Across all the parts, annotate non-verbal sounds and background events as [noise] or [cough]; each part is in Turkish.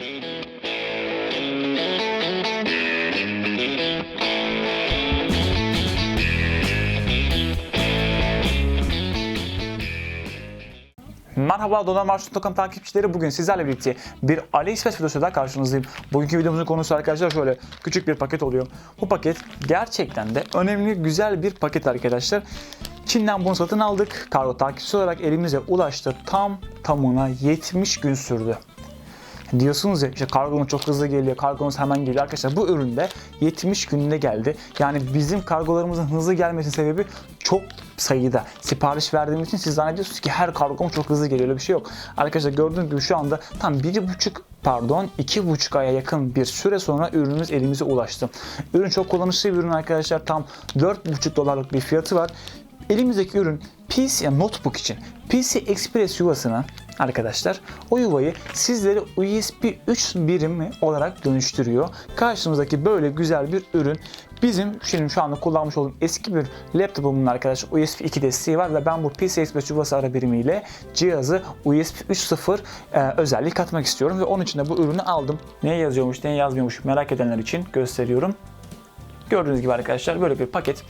Merhaba Donar Marşut.com takipçileri. Bugün sizlerle birlikte bir AliExpress videosuyla karşınızdayım. Bugünkü videomuzun konusu arkadaşlar şöyle küçük bir paket oluyor. Bu paket gerçekten de önemli, güzel bir paket arkadaşlar. Çin'den bunu satın aldık. Kargo takipçisi olarak elimize ulaştı. Tam tamına 70 gün sürdü. Diyorsunuz ya işte kargonuz çok hızlı geliyor, kargonuz hemen geliyor. Arkadaşlar bu üründe 70 günde geldi. Yani bizim kargolarımızın hızlı gelmesinin sebebi çok sayıda sipariş verdiğimiz için siz zannediyorsunuz ki her kargom çok hızlı geliyor. Öyle bir şey yok. Arkadaşlar gördüğünüz gibi şu anda tam 1,5 pardon 2,5 aya yakın bir süre sonra ürünümüz elimize ulaştı. Ürün çok kullanışlı bir ürün arkadaşlar. Tam 4,5 dolarlık bir fiyatı var. Elimizdeki ürün PC yani notebook için PC Express yuvasına arkadaşlar o yuvayı sizlere USB 3 birimi olarak dönüştürüyor. Karşımızdaki böyle güzel bir ürün bizim şimdi şu anda kullanmış olduğum eski bir laptopumun arkadaşlar USB 2 desteği var ve ben bu PC Express yuvası ara birimiyle cihazı USB 3.0 e, özellik katmak istiyorum ve onun için de bu ürünü aldım. Ne yazıyormuş, ne yazmıyormuş merak edenler için gösteriyorum. Gördüğünüz gibi arkadaşlar böyle bir paket.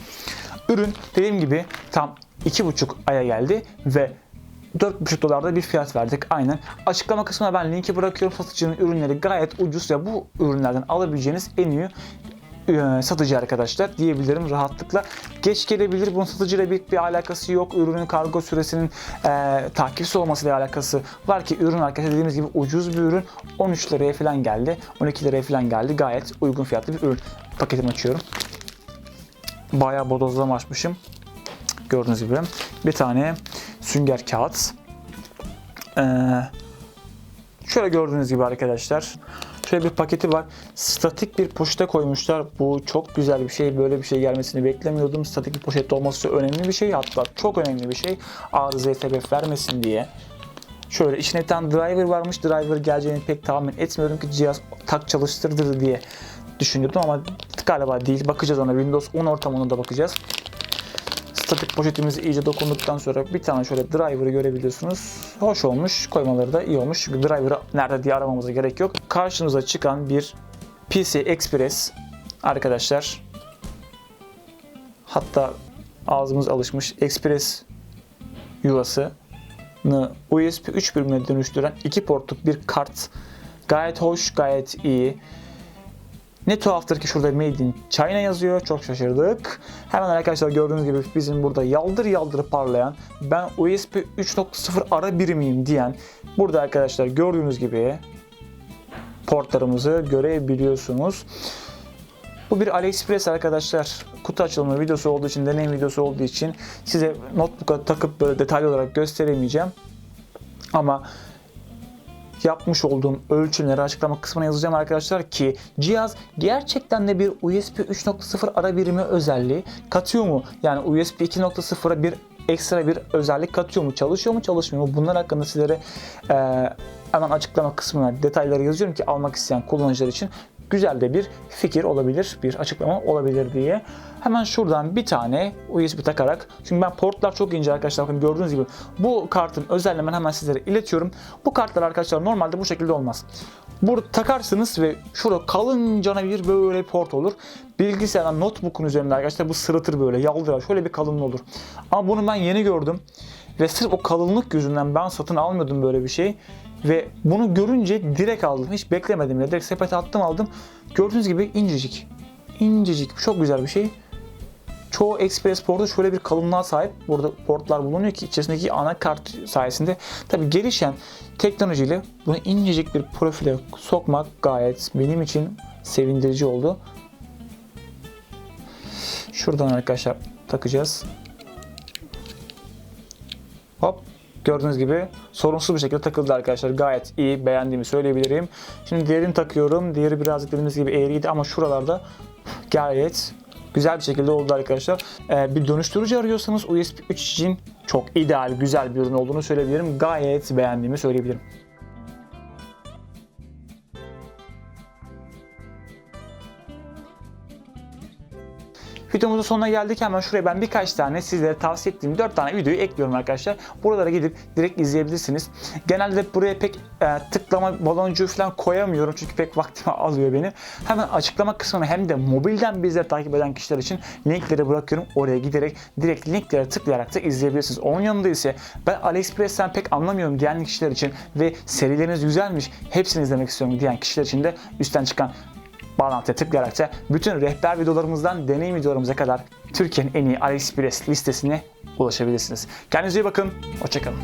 Ürün dediğim gibi tam 2,5 aya geldi ve 4,5 dolarda bir fiyat verdik aynen. Açıklama kısmına ben linki bırakıyorum. Satıcının ürünleri gayet ucuz ve bu ürünlerden alabileceğiniz en iyi e, satıcı arkadaşlar diyebilirim rahatlıkla. Geç gelebilir. Bunun satıcıyla bir, bir alakası yok. Ürünün kargo süresinin e, takipsiz olmasıyla alakası var ki ürün arkadaşlar dediğimiz gibi ucuz bir ürün. 13 liraya falan geldi. 12 liraya falan geldi. Gayet uygun fiyatlı bir ürün. Paketimi açıyorum. Bayağı bodozlama açmışım. Gördüğünüz gibi. Bir tane sünger kağıt. Ee, şöyle gördüğünüz gibi arkadaşlar. Şöyle bir paketi var. Statik bir poşete koymuşlar. Bu çok güzel bir şey. Böyle bir şey gelmesini beklemiyordum. Statik bir poşette olması önemli bir şey. Hatta çok önemli bir şey. Arızaya sebep vermesin diye. Şöyle içine bir driver varmış. Driver geleceğini pek tahmin etmiyorum ki cihaz tak çalıştırdır diye düşünüyordum ama galiba değil. Bakacağız ona. Windows 10 ortamında da bakacağız. Statik poşetimizi iyice dokunduktan sonra bir tane şöyle driver'ı görebiliyorsunuz. Hoş olmuş. Koymaları da iyi olmuş. Çünkü driver'ı nerede diye aramamıza gerek yok. Karşınıza çıkan bir PC Express arkadaşlar. Hatta ağzımız alışmış Express yuvası USB 3 bölümüne dönüştüren iki portluk bir kart. Gayet hoş, gayet iyi. Ne tuhaftır ki şurada Made in China yazıyor. Çok şaşırdık. Hemen arkadaşlar gördüğünüz gibi bizim burada yaldır yaldır parlayan ben USB 3.0 ara birimiyim diyen burada arkadaşlar gördüğünüz gibi portlarımızı görebiliyorsunuz. Bu bir AliExpress arkadaşlar. Kutu açılımı videosu olduğu için, deneyim videosu olduğu için size notebook'a takıp böyle detaylı olarak gösteremeyeceğim. Ama yapmış olduğum ölçümleri açıklama kısmına yazacağım arkadaşlar ki cihaz gerçekten de bir USB 3.0 ara birimi özelliği katıyor mu? Yani USB 2.0'a bir ekstra bir özellik katıyor mu? Çalışıyor mu? Çalışmıyor mu? Bunlar hakkında sizlere e, hemen açıklama kısmına detayları yazıyorum ki almak isteyen kullanıcılar için güzel de bir fikir olabilir, bir açıklama olabilir diye. Hemen şuradan bir tane USB takarak, çünkü ben portlar çok ince arkadaşlar bakın gördüğünüz gibi bu kartın özelliğini hemen sizlere iletiyorum. Bu kartlar arkadaşlar normalde bu şekilde olmaz. Burada takarsınız ve şurada kalıncana bir böyle port olur. Bilgisayardan notebook'un üzerinde arkadaşlar bu sırıtır böyle yaldırar şöyle bir kalınlığı olur. Ama bunu ben yeni gördüm. Ve sırf o kalınlık yüzünden ben satın almıyordum böyle bir şey. Ve bunu görünce direkt aldım. Hiç beklemedim bile. Direkt sepete attım aldım. Gördüğünüz gibi incecik. İncecik. Çok güzel bir şey. Çoğu Express portu şöyle bir kalınlığa sahip. Burada portlar bulunuyor ki içerisindeki anakart sayesinde tabi gelişen teknolojiyle bunu incecik bir profile sokmak gayet benim için sevindirici oldu. Şuradan arkadaşlar takacağız. Hop gördüğünüz gibi sorunsuz bir şekilde takıldı arkadaşlar. Gayet iyi beğendiğimi söyleyebilirim. Şimdi diğerini takıyorum. Diğeri birazcık dediğimiz gibi eğriydi ama şuralarda gayet güzel bir şekilde oldu arkadaşlar. Ee, bir dönüştürücü arıyorsanız USB 3 için çok ideal, güzel bir ürün olduğunu söyleyebilirim. Gayet beğendiğimi söyleyebilirim. Videomuzun sonuna geldik. Hemen şuraya ben birkaç tane sizlere tavsiye ettiğim 4 tane videoyu ekliyorum arkadaşlar. Buralara gidip direkt izleyebilirsiniz. Genelde buraya pek e, tıklama baloncuğu falan koyamıyorum çünkü pek vaktimi [laughs] alıyor benim. Hemen açıklama kısmına hem de mobilden bizleri takip eden kişiler için linkleri bırakıyorum. Oraya giderek direkt linklere tıklayarak da izleyebilirsiniz. Onun yanında ise ben AliExpress'ten pek anlamıyorum diyen kişiler için ve serileriniz güzelmiş hepsini izlemek istiyorum diyen kişiler için de üstten çıkan bağlantıya tıklayarak bütün rehber videolarımızdan deneyim videolarımıza kadar Türkiye'nin en iyi AliExpress listesine ulaşabilirsiniz. Kendinize iyi bakın, hoşçakalın.